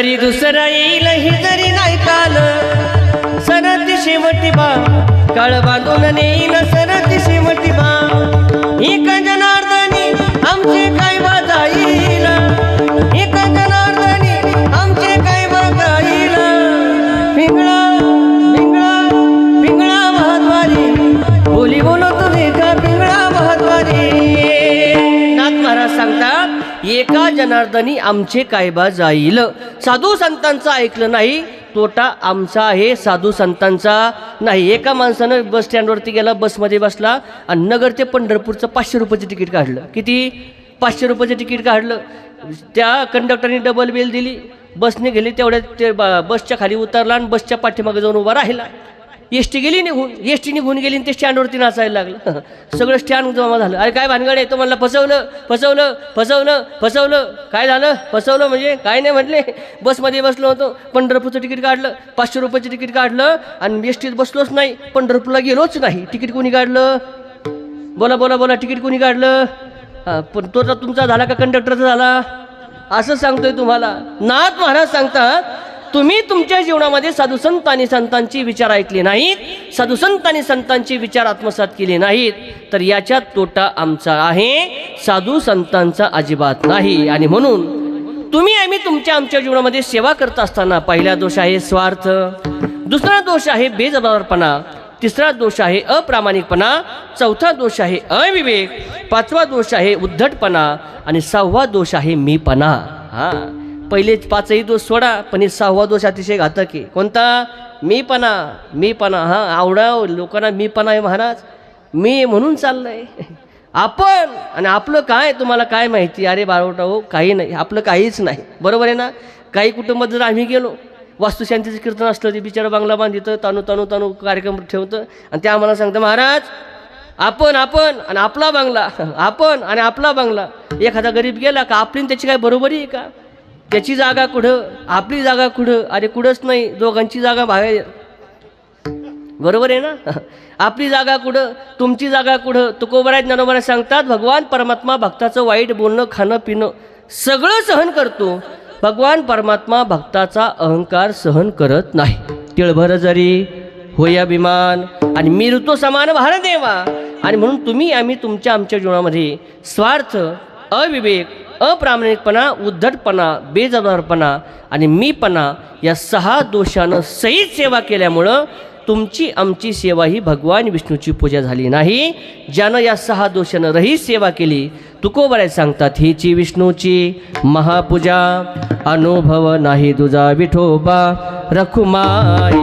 तरी दुसरा येईल हे जरी नाही काल सरती शेवटी बा. काळ बांधून नेईल सरती शेवटी बा. महाराज सांगतात एका जनार्दनी आमचे कायबा जाईल. साधू संतांचं ऐकलं नाही तोटा आमचा आहे साधू संतांचा नाही. एका माणसानं बस स्टँडवरती गेला बसमध्ये बसला आणि नगर ते पंढरपूरचं पाचशे रुपयाचं तिकीट काढलं. किती? पाचशे रुपयाचं तिकीट काढलं. त्या कंडक्टरने डबल बिल दिली. बसने गेली तेवढ्यात ते बसच्या खाली उतरला आणि बसच्या पाठीमागे जाऊन उभा राहिला. एस टी गेली निघून एस टी निघून गेली आणि ते स्टँडवरती नाचायला लागलं. सगळं स्टँड जमा झालं. अरे काय भानगड आहे? तो म्हणला फसवलं फसवलं फसवलं फसवलं. काय झालं? फसवलं म्हणजे काय नाही म्हटले. बसमध्ये बसलो होतो पंढरपूरचं तिकीट काढलं पाचशे रुपयाचं तिकीट काढलं आणि एस टीत बसलोच नाही पंढरपूरला गेलोच नाही. तिकीट कोणी काढलं? बोला बोला बोला तिकीट कोणी काढलं? हा, पण तो तर तुमचा झाला का कंडक्टरचा झाला? असं सांगतोय तुम्हाला. नाथ महाराज सांगतात तुम्ही तुमच्या जीवनामध्ये साधुसंत आणि संतांची विचार ऐकले नाहीत साधुसंत आणि संतांची विचार आत्मसात केले नाहीत तर याच्यात तोटा आमचा आहे साधू संतांचा अजिबात नाही. आणि म्हणून तुम्ही आम्ही तुमच्या आमच्या जीवनामध्ये सेवा करत असताना पहिला दोष आहे स्वार्थ दुसरा दोष आहे बेजबाबदारपणा तिसरा दोष आहे अप्रामाणिकपणा चौथा दोष आहे अविवेक पाचवा दोष आहे उद्धटपणा आणि सहावा दोष आहे मीपणा. हा. पहिले पाचही दोष सोडा पण हे सहावा दोष अतिशय घातक आहे. कोणता? मीपणा मीपणा. हां आवडाव लोकांना मीपणा आहे महाराज. मी म्हणून चाललंय. आपण आणि आपलं काय तुम्हाला काय माहिती? अरे बाळवटा हो काही नाही. आपलं काहीच नाही. बरोबर आहे ना? काही कुटुंबात जर आम्ही गेलो वास्तुशांतीचं कीर्तन असलं ते बिचारा बांगला बांधितं तानू तानू तानू कार्यक्रम ठेवतं आणि ते आम्हाला सांगतं महाराज आपण आपण आणि आपला बांगला आपण आणि आपला बांगला. एखादा गरीब गेला का आपली त्याची काय बरोबरी आहे का? त्याची जागा कुठं आपली जागा कुठं अरे कुठंच नाही दोघांची जागा बाहेर. बरोबर आहे ना? आपली जागा कुठं तुमची जागा कुठं? तुकोबराय ज्ञानोबराय सांगतात भगवान परमात्मा भक्ताचं वाईट बोलणं खाणं पिणं सगळं सहन करतो. भगवान परमात्मा भक्ताचा अहंकार सहन करत नाही. तिळभर जरी होय अभिमान. आणि मी ऋतू समान भारदेवा. आणि म्हणून तुम्ही आम्ही तुमच्या आमच्या जीवनामध्ये स्वार्थ अविवेक अप्रामाणिकपणा उद्धटपणा बेजबाबदारपणा आणि मीपणा या सहा दोषानं सहित सेवा केल्यामुळं तुमची आमची सेवा ही भगवान विष्णूची पूजा झाली नाही. ज्यानं या सहा दोषानं रही सेवा केली तुकोबराय सांगतात हिची विष्णूची महापूजा अनुभव नाही तुझा विठोबा रखुमाई.